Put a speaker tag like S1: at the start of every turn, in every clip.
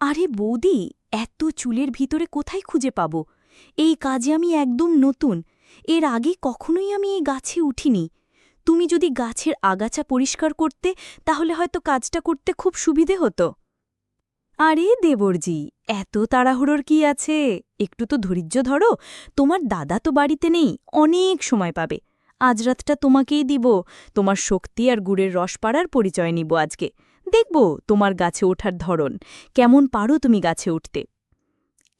S1: আরে বৌদি, এত চুলের ভিতরে কোথায় খুঁজে পাব? এই কাজে আমি একদম নতুন। এর আগে কখনোই আমি এই গাছে উঠিনি। তুমি যদি গাছের আগাছা পরিষ্কার করতে, তাহলে হয়তো কাজটা করতে খুব সুবিধে হতো। আরে দেবরজি, এত তাড়াহুড়োর কি আছে? একটু তো ধৈর্য ধরো। তোমার দাদা তো বাড়িতে নেই, অনেক সময় পাবে। আজ রাতটা তোমাকেই দিব। তোমার শক্তি আর গুড়ের রস পাড়ার পরিচয় নিব আজকে। দেখব তোমার গাছে ওঠার ধরন, কেমন পারো তুমি গাছে উঠতে।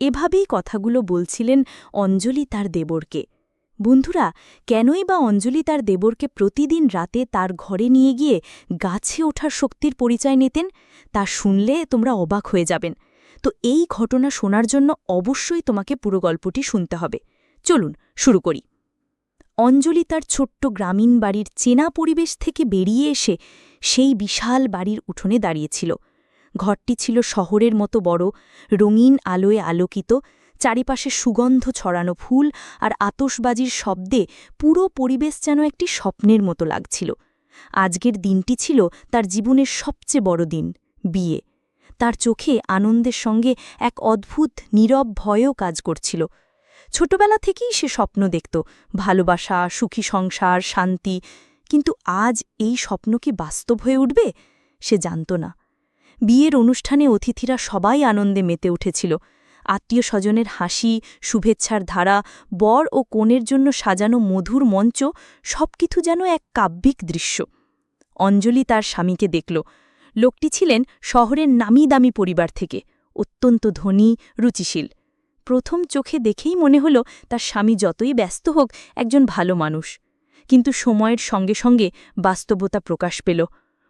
S1: এভাবেই কথাগুলো বলছিলেন অঞ্জলি তার দেবরকে। বন্ধুরা, কেনই বা অঞ্জলি তার দেবরকে প্রতিদিন রাতে তার ঘরে নিয়ে গিয়ে গাছে ওঠার শক্তির পরিচয় নিতেন, তা শুনলে তোমরা অবাক হয়ে যাবেন। তো এই ঘটনা শোনার জন্য অবশ্যই তোমাকে পুরো গল্পটি শুনতে হবে। চলুন, শুরু করি। অঞ্জলি তার ছোট্ট গ্রামীণ বাড়ির চেনা পরিবেশ থেকে বেরিয়ে এসে সেই বিশাল বাড়ির উঠোনে দাঁড়িয়েছিল। ঘরটি ছিল শহরের মতো বড়, রঙিন আলোয় আলোকিত, চারিপাশে সুগন্ধ ছড়ানো ফুল আর আতসবাজির শব্দে পুরো পরিবেশ যেন একটি স্বপ্নের মতো লাগছিল। আজকের দিনটি ছিল তার জীবনের সবচেয়ে বড় দিন, বিয়ে। তার চোখে আনন্দের সঙ্গে এক অদ্ভুত, নীরব ভয়ও কাজ করছিল। ছোটবেলা থেকেই সে স্বপ্ন দেখত, ভালোবাসা, সুখী সংসার, শান্তি। কিন্তু আজ এই স্বপ্ন কি বাস্তব হয়ে উঠবে? সে জানত না। বিয়ের অনুষ্ঠানে অতিথিরা সবাই আনন্দে মেতে উঠেছিল। আত্মীয় স্বজনের হাসি, শুভেচ্ছার ধারা, বর ও কোণের জন্য সাজানো মধুর মঞ্চ সবকিছু যেন এক কাব্যিক দৃশ্য। অঞ্জলি তার স্বামীকে দেখল। লোকটি ছিলেন শহরের নামি দামি পরিবার থেকে। অত্যন্ত ধনী, রুচিশীল। প্রথম চোখে দেখেই মনে হল, তার স্বামী যতই ব্যস্ত হোক, একজন ভালো মানুষ। কিন্তু সময়ের সঙ্গে সঙ্গে বাস্তবতা প্রকাশ পেল।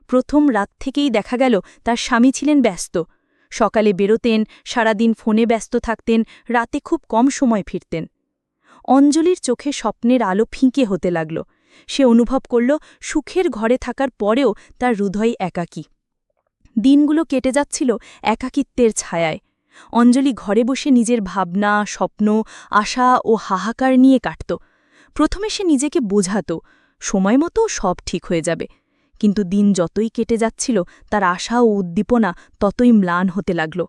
S1: প্রথম রাত থেকেই দেখা গেল, তার স্বামী ছিলেন ব্যস্ত। সকালে বেরোতেন, সারাদিন ফোনে ব্যস্ত থাকতেন, রাতে খুব কম সময় ফিরতেন। অঞ্জলির চোখে স্বপ্নের আলো ফিঁকে হতে লাগল। সে অনুভব করল, সুখের ঘরে থাকার পরেও তার হৃদয় একাকী। দিনগুলো কেটে যাচ্ছিল একাকিত্বের ছায়ায়। অঞ্জলি ঘরে বসে নিজের ভাবনা, স্বপ্ন, আশা ও হাহাকার নিয়ে কাটত। প্রথমে সে নিজেকে বোঝাত, সময় মতো সব ঠিক হয়ে যাবে। কিন্তু দিন যতই কেটে যাচ্ছিল, তার আশা ও উদ্দীপনা ততই ম্লান হতে লাগল।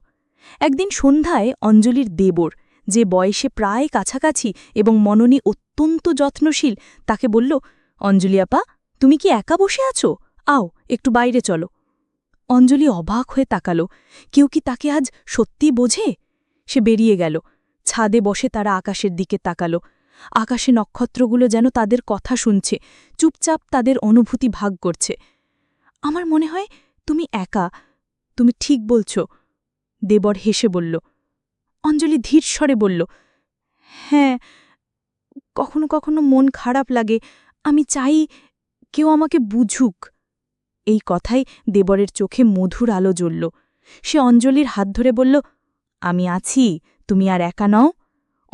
S1: একদিন সন্ধ্যায় অঞ্জলির দেবর, যে বয়সে প্রায় কাছাকাছি এবং মননী অত্যন্ত যত্নশীল, তাকে বলল, অঞ্জলি আপা, তুমি কি একা বসে আছো? আও, একটু বাইরে চলো। অঞ্জলি অবাক হয়ে তাকাল। কেউ কি তাকে আজ সত্যি বোঝে? সে বেরিয়ে গেল। ছাদে বসে তারা আকাশের দিকে তাকালো। আকাশে নক্ষত্রগুলো যেন তাদের কথা শুনছে, চুপচাপ তাদের অনুভূতি ভাগ করছে। আমার মনে হয় তুমি একা। তুমি ঠিক বলছ, দেবর হেসে বলল। অঞ্জলি ধীর স্বরে বলল হ্যাঁ কখনো কখনো মন খারাপ লাগে। আমি চাই কেউ আমাকে বুঝুক। এই কথাই দেবরের চোখে মধুর আলো জ্বলল। সে অঞ্জলির হাত ধরে বলল, আমি আছি, তুমি আর একা নও।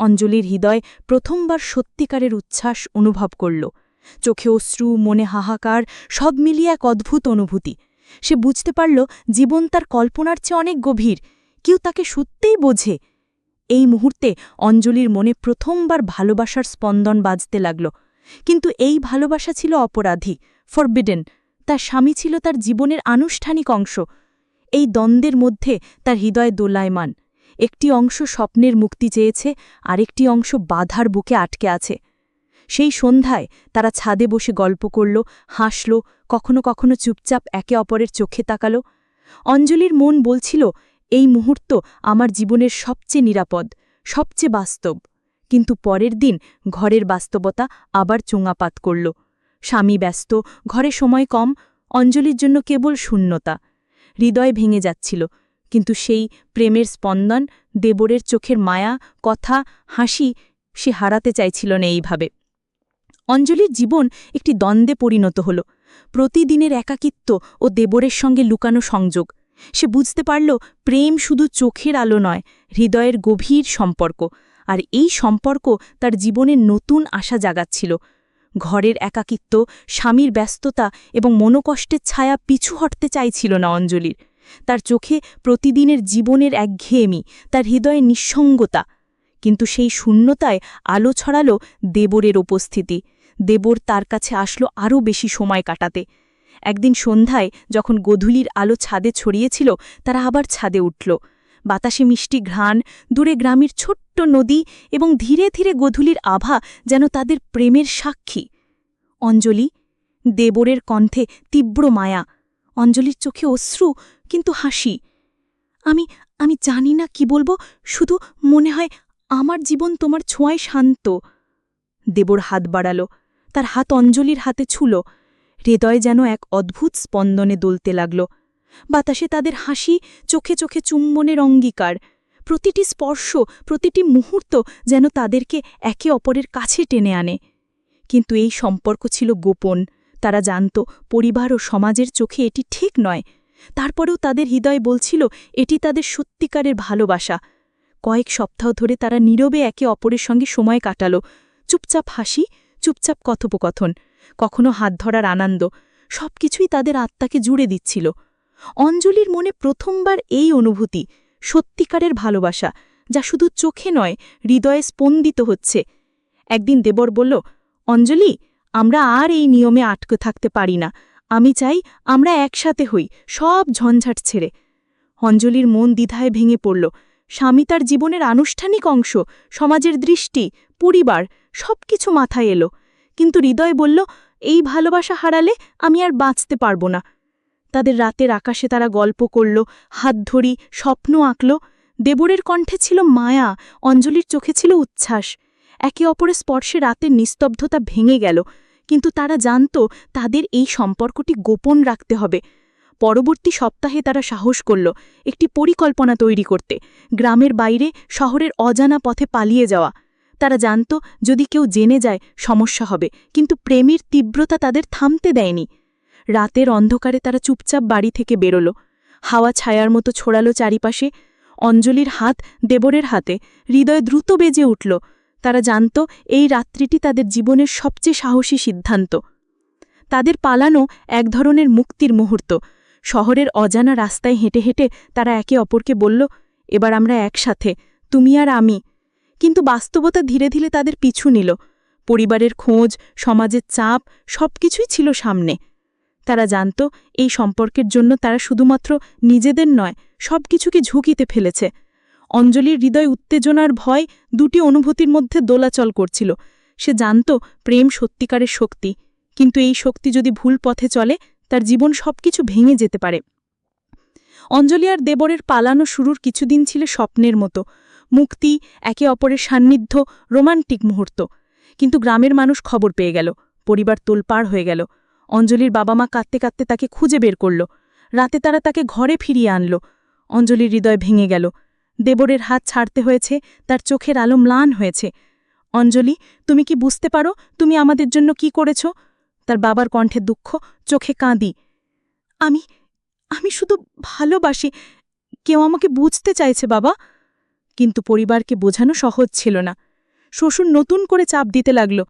S1: অঞ্জলির হৃদয় প্রথমবার সত্যিকারের উচ্ছ্বাস অনুভব করল। চোখে অশ্রু, মনে হাহাকার, সব মিলিয়ে এক অদ্ভুত অনুভূতি। সে বুঝতে পারল, জীবন তার কল্পনার চেয়ে অনেক গভীর। কেউ তাকে সত্যিই বোঝে। এই মুহূর্তে অঞ্জলির মনে প্রথমবার ভালোবাসার স্পন্দন বাজতে লাগল। কিন্তু এই ভালোবাসা ছিল অপরাধী ফরবিডেন তার স্বামী ছিল তার জীবনের আনুষ্ঠানিক অংশ। এই দ্বন্দ্বের মধ্যে তার হৃদয় দোলায়মান। একটি অংশ স্বপ্নের মুক্তি চেয়েছে, আরেকটি অংশ বাধার বুকে আটকে আছে। সেই সন্ধ্যায় তারা ছাদে বসে গল্প করল, হাসল, কখনো কখনো চুপচাপ একে অপরের চোখে তাকাল। অঞ্জলির মন বলছিল, এই মুহূর্ত আমার জীবনের সবচেয়ে নিরাপদ, সবচেয়ে বাস্তব। কিন্তু পরের দিন ঘরের বাস্তবতা আবার চোঙাপাত করল। স্বামী ব্যস্ত, ঘরে সময় কম, অঞ্জলির জন্য কেবল শূন্যতা। হৃদয় ভেঙে যাচ্ছিল, কিন্তু সেই প্রেমের স্পন্দন, দেবরের চোখের মায়া, কথা, হাসি সে হারাতে চাইছিল না এইভাবে। অঞ্জলির জীবন একটি দ্বন্দ্বে পরিণত হল। প্রতিদিনের একাকিত্ব ও দেবরের সঙ্গে লুকানো সংযোগ। সে বুঝতে পারল, প্রেম শুধু চোখের আলো নয়, হৃদয়ের গভীর সম্পর্ক। আর এই সম্পর্ক তার জীবনের নতুন আশা জাগাচ্ছিল। ঘরের একাকিত্ব, স্বামীর ব্যস্ততা এবং মনোকষ্টের ছায়া পিছু হটতে চাইছিল না অঞ্জলির। তার চোখে প্রতিদিনের জীবনের এক একঘেয়েমি তার হৃদয়ে নিঃসঙ্গতা। কিন্তু সেই শূন্যতায় আলো ছড়ালো দেবরের উপস্থিতি। দেবর তার কাছে আসলো আরও বেশি সময় কাটাতে। একদিন সন্ধ্যায় যখন গধূলির আলো ছাদে ছড়িয়েছিল, তারা আবার ছাদে উঠল। বাতাসে মিষ্টি ঘ্রাণ, দূরে গ্রামের ছোট্ট নদী এবং ধীরে ধীরে গধূলির আভা যেন তাদের প্রেমের সাক্ষী। অঞ্জলি, দেবরের কণ্ঠে তীব্র মায়া, অঞ্জলির চোখে অশ্রু কিন্তু হাসি। আমি আমি জানি না কি বলব, শুধু মনে হয় আমার জীবন তোমার ছোঁয়ায় শান্ত। দেবর হাত বাড়ালো, তার হাত অঞ্জলির হাতে ছুল। হৃদয় যেন এক অদ্ভুত স্পন্দনে দুলতে লাগল। বাতাসে তাদের হাসি চোখে চোখে চুম্বনের অঙ্গীকার। প্রতিটি স্পর্শ, প্রতিটি মুহূর্ত যেন তাদেরকে একে অপরের কাছে টেনে আনে। কিন্তু এই সম্পর্ক ছিল গোপন। তারা জানত, পরিবার ও সমাজের চোখে এটি ঠিক নয়। তারপরেও তাদের হৃদয় বলছিল, এটি তাদের সত্যিকারের ভালোবাসা। কয়েক সপ্তাহ ধরে তারা নীরবে একে অপরের সঙ্গে সময় কাটালো। চুপচাপ হাসি, চুপচাপ কথোপকথন, কখনো হাত ধরার আনন্দ, সবকিছুই তাদের আত্মাকে জুড়ে দিচ্ছিল। অঞ্জলির মনে প্রথমবার এই অনুভূতি, সত্যিকারের ভালোবাসা, যা শুধু চোখে নয়, হৃদয়ে স্পন্দিত হচ্ছে। একদিন দেবর বলল, অঞ্জলি, আমরা আর এই নিয়মে আটকে থাকতে পারি না। আমি চাই আমরা একসাথে হই, সব ঝঞ্ঝাট ছেড়ে। অঞ্জলির মন দ্বিধায় ভেঙে পড়ল। স্বামী তার জীবনের আনুষ্ঠানিক অংশ, সমাজের দৃষ্টি, পরিবার, সবকিছু মাথায় এলো। কিন্তু হৃদয় বলল, এই ভালোবাসা হারালে আমি আর বাঁচতে পারব না। তাদের রাতের আকাশে তারা গল্প করল, হাত ধরি, স্বপ্ন আঁকল। দেবরের কণ্ঠে ছিল মায়া, অঞ্জলির চোখে ছিল উচ্ছ্বাস। একে অপরের স্পর্শে রাতের নিস্তব্ধতা ভেঙে গেল। কিন্তু তারা জানত, তাদের এই সম্পর্কটি গোপন রাখতে হবে। পরবর্তী সপ্তাহে তারা সাহস করল, একটি পরিকল্পনা তৈরি করতে, গ্রামের বাইরে, শহরের অজানা পথে পালিয়ে যাওয়া। তারা জানত, যদি কেউ জেনে যায়, সমস্যা হবে। কিন্তু প্রেমের তীব্রতা তাদের থামতে দেয়নি। রাতের অন্ধকারে তারা চুপচাপ বাড়ি থেকে বেরোল। হাওয়া ছায়ার মতো ছড়ালো চারিপাশে। অঞ্জলির হাত দেবরের হাতে। হৃদয় দ্রুত বেজে উঠল। তারা জানত এই রাত্রিটি তাদের জীবনের সবচেয়ে সাহসী সিদ্ধান্ত। তাদের পালানো এক ধরনের মুক্তির মুহূর্ত। শহরের অজানা রাস্তায় হেঁটে হেঁটে তারা একে অপরকে বলল, এবার আমরা একসাথে, তুমি আর আমি। কিন্তু বাস্তবতা ধীরে ধীরে তাদের পিছু নিল। পরিবারের খোঁজ, সমাজের চাপ, সবকিছুই ছিল সামনে। তারা জানত, এই সম্পর্কের জন্য তারা শুধুমাত্র নিজেদের নয়, সবকিছুকে ঝুঁকিতে ফেলেছে। অঞ্জলির হৃদয় উত্তেজনার ভয় দুটি অনুভূতির মধ্যে দোলাচল করছিল। সে জানত প্রেম সত্যিকারের শক্তি, কিন্তু এই শক্তি যদি ভুল পথে চলে, তার জীবন সবকিছু ভেঙে যেতে পারে। অঞ্জলি আর দেবরের পালানো শুরুর কিছুদিন ছিল স্বপ্নের মতো। মুক্তি, একে অপরের সান্নিধ্য, রোমান্টিক মুহূর্ত। কিন্তু গ্রামের মানুষ খবর পেয়ে গেল, পরিবার তোলপাড় হয়ে গেল। অঞ্জলির বাবা মা কাঁদতে কাঁদতে তাকে খুঁজে বের করল। রাতে তারা তাকে ঘরে ফিরিয়ে আনল। অঞ্জলির হৃদয় ভেঙে গেল। দেবরের হাত ছাড়তে হয়েছে, তার চোখের আলো ম্লান হয়েছে। অঞ্জলি, তুমি কি বুঝতে পারো তুমি আমাদের জন্য কি করেছ? তার বাবার কণ্ঠে দুঃখ, চোখে কাঁদি। আমি আমি শুধু ভালোবাসি। কেউ আমাকে বুঝতে চাইছে বাবা। কিন্তু পরিবারকে বোঝানো সহজ ছিল না। শ্বশুর নতুন করে চাপ দিতে লাগল।